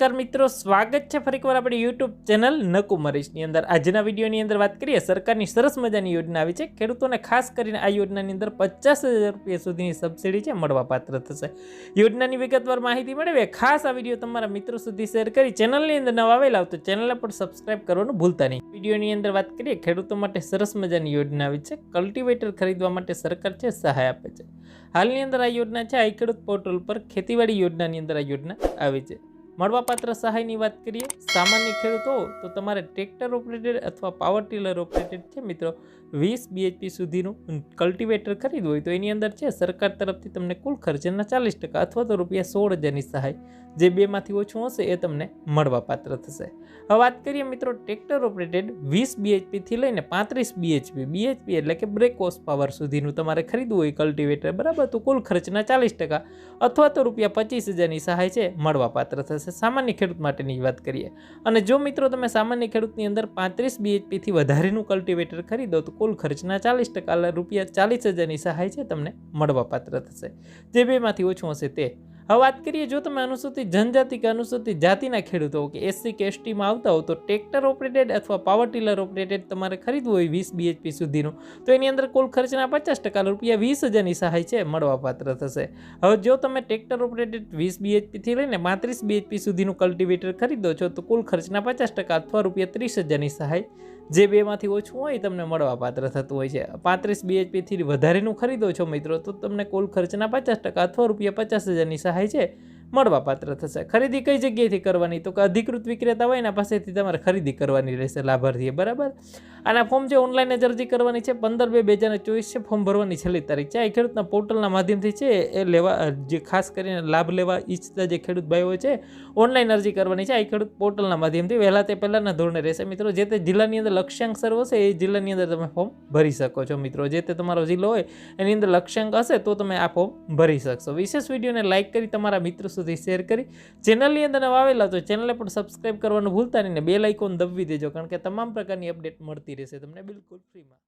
નમસ્કાર મિત્રો, સ્વાગત છે ફરીકવાર આપણી યુટ્યુબ ચેનલ નકુમરીશની અંદર. આજના વિડીયોની અંદર વાત કરીએ, સરકારની સરસ મજાની યોજના આવી છે. ખેડૂતોને ખાસ કરીને આ યોજનાની અંદર પચાસ રૂપિયા સુધીની સબસિડી છે, મળવાપાત્ર થશે. યોજનાની વિગતવાર માહિતી મેળવીએ. ખાસ આ વીડિયો તમારા મિત્રો સુધી શેર કરી ચેનલની અંદર નવા આવેલા તો ચેનલને પણ સબસ્ક્રાઇબ કરવાનું ભૂલતા નહીં. વિડીયોની અંદર વાત કરીએ, ખેડૂતો માટે સરસ મજાની યોજના આવી છે. કલ્ટિવેટર ખરીદવા માટે સરકાર છે, સહાય આપે છે. હાલની અંદર આ યોજના છે, આઈ ખેડૂત પોર્ટલ પર ખેતીવાડી યોજનાની અંદર આ યોજના આવી છે. મળવાપાત્ર સહાયની વાત કરીએ, સામાન્ય ખેડૂતો, તો તમારે ટ્રેક્ટર ઓપરેટેડ અથવા પાવર ટીલર ઓપરેટેડ છે મિત્રો. વીસ બીએચપી સુધીનું કલ્ટિવેટર ખરીદવું હોય તો એની અંદર છે, સરકાર તરફથી તમને કુલ ખર્ચના ચાલીસ ટકા અથવા તો રૂપિયા સોળ હજારની સહાય. જે બેમાંથી ઓછું હશે એ તમને મળવાપાત્ર થશે. હવે વાત કરીએ મિત્રો ટ્રેક્ટર ઓપરેટેડ વીસ બીએચપીથી લઈને પાંત્રીસ બીએચપી બીએચપી એટલે કે બ્રેક હોર્સ પાવર સુધીનું તમારે ખરીદવું હોય કલ્ટિવેટર બરાબર? તો કુલ ખર્ચના ચાલીસ ટકા અથવા તો રૂપિયા પચીસ હજારની સહાય છે, મળવાપાત્ર થશે. સામાન્ય ખેડૂત માટેની વાત કરીએ. અને જો મિત્રો તમે સામાન્ય ખેડૂતની અંદર પાંત્રીસ બીએચપીથી વધારેનું કલ્ટિવેટર ખરીદો, તો કુલ ખર્ચના ચાલીસ ટકા રૂપિયા ચાલીસ હજારની સહાય છે તમને મળવાપાત્ર થશે. જે બેમાંથી ઓછું હશે તે હવે વાત કરીએ, જો તમે અનુસૂચિત જનજાતિ કે અનુસૂચિત જાતિના ખેડૂતો કે એસસી કે એસટીમાં આવતા હો, તો ટ્રેક્ટર ઓપરેટેડ અથવા પાવર ટીલર ઓપરેટેડ તમારે ખરીદવું હોય વીસ બીએચપી સુધીનું. તો એની અંદર કુલ ખર્ચના પચાસ ટકા રૂપિયા વીસ હજારની સહાય છે, મળવાપાત્ર થશે. હવે જો તમે ટ્રેક્ટર ઓપરેટેડ વીસ બીએચપીથી લઈને પાંત્રીસ બીએચપી સુધીનું કલ્ટિવેટર ખરીદો છો, તો કુલ ખર્ચના પચાસ ટકા અથવા રૂપિયા ત્રીસ હજારની સહાય જે બેમાંથી ઓછું હોય તમને મળવા પાત્ર થતું હોય છે. પાંત્રીસ બીએચપીથી વધારેનું ખરીદો છો મિત્રો, તો તમને કુલ ખર્ચના પચાસ ટકા અથવા રૂપિયા પચાસ હજારની સહાય છે. મળવાપાત્ર થશે. ખરીદી કઈ જગ્યાએથી કરવાની? તો કે અધિકૃત વિક્રેતા હોય એના પાસેથી તમારે ખરીદી કરવાની રહેશે લાભાર્થીએ, બરાબર? આના ફોર્મ જે ઓનલાઈન જ અરજી કરવાની છે, પંદર બે બે હજાર ચોવીસ છે ફોર્મ ભરવાની છેલ્લી તારીખ છે. આ ખેડૂતના પોર્ટલના માધ્યમથી છે, એ લેવા, જે ખાસ કરીને લાભ લેવા ઈચ્છતા જે ખેડૂત ભાઈઓ છે ઓનલાઈન અરજી કરવાની છે. આ ખેડૂત પોર્ટલના માધ્યમથી વહેલા તે પહેલાંના ધોરણે રહેશે. મિત્રો, જે તે જિલ્લાની અંદર લક્ષ્યાંક સર્વ છે, એ જિલ્લાની અંદર તમે ફોર્મ ભરી શકો છો, મિત્રો. જે તે તમારો જિલ્લો હોય, એની અંદર લક્ષ્યાંક હશે, તો તમે આ ફોર્મ ભરી શકશો. વિશેષ વિડીયોને લાઇક કરી તમારા મિત્રો સુધી શેર કરી. ચેનલની અંદર નવા આવેલા તો ચેનલને પણ સબસ્ક્રાઇબ કરવાનું ભૂલતા નહીં ને બે લાઇકોન દબવી દેજો, કારણ કે તમામ પ્રકારની અપડેટ મળતી રહેશે તમને બિલકુલ ફ્રીમાં